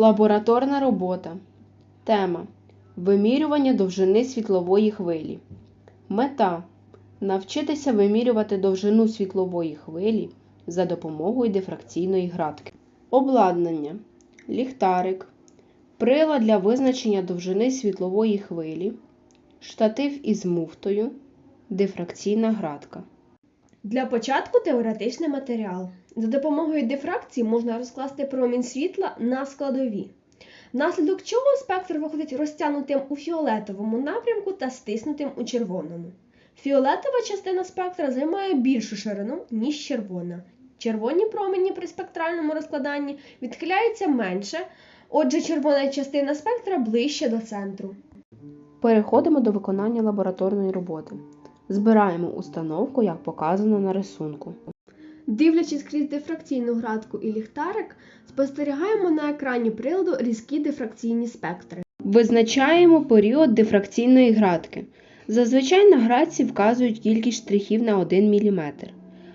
Лабораторна робота. Тема Вимірювання довжини світлової хвилі. Мета навчитися вимірювати довжину світлової хвилі за допомогою дифракційної градки. Обладнання. Ліхтарик. Прилад для визначення довжини світлової хвилі. Штатив із муфтою. Дифракційна градка. Для початку теоретичний матеріал. За допомогою дифракції можна розкласти промінь світла на складові, внаслідок чого спектр виходить розтягнутим у фіолетовому напрямку та стиснутим у червоному. Фіолетова частина спектра займає більшу ширину, ніж червона. Червоні промені при спектральному розкладанні відхиляються менше, отже, червона частина спектра ближче до центру. Переходимо до виконання лабораторної роботи. Збираємо установку, як показано на рисунку. Дивлячись крізь дифракційну градку і ліхтарик, спостерігаємо на екрані приладу різкі дифракційні спектри. Визначаємо період дифракційної градки. Зазвичай на градці вказують кількість штрихів на 1 мм,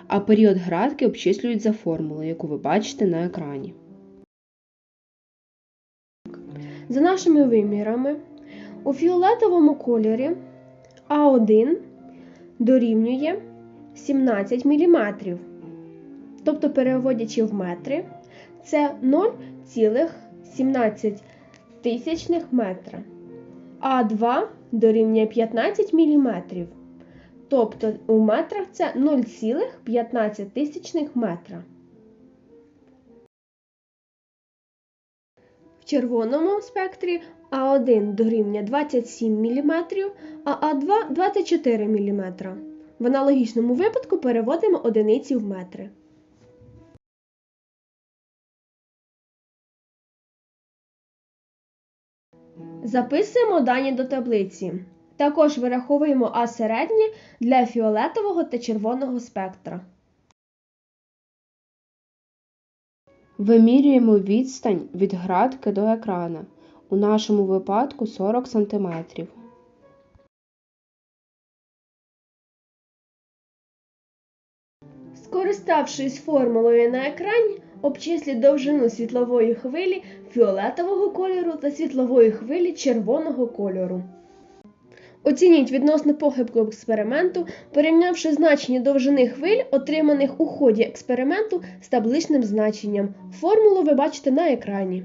а період градки обчислюють за формулою, яку ви бачите на екрані. За нашими вимірами, у фіолетовому кольорі А1 дорівнює 17 мм. Тобто, переводячи в метри, це 0,17 тисячних метра. А2 дорівнює 15 мм. Тобто у метрах це 0,15 тисячних метра. В червоному спектрі А1 дорівнює 27 мм, а А2 24 мм. В аналогічному випадку переводимо одиниці в метри. Записуємо дані до таблиці. Також вираховуємо А середнє для фіолетового та червоного спектра. Вимірюємо відстань від градки до екрана. У нашому випадку 40 см. Скориставшись формулою на екрані, обчисліть довжину світлової хвилі фіолетового кольору та світлової хвилі червоного кольору. Оцініть відносну похибку експерименту, порівнявши значення довжини хвиль, отриманих у ході експерименту з табличним значенням. Формулу ви бачите на екрані.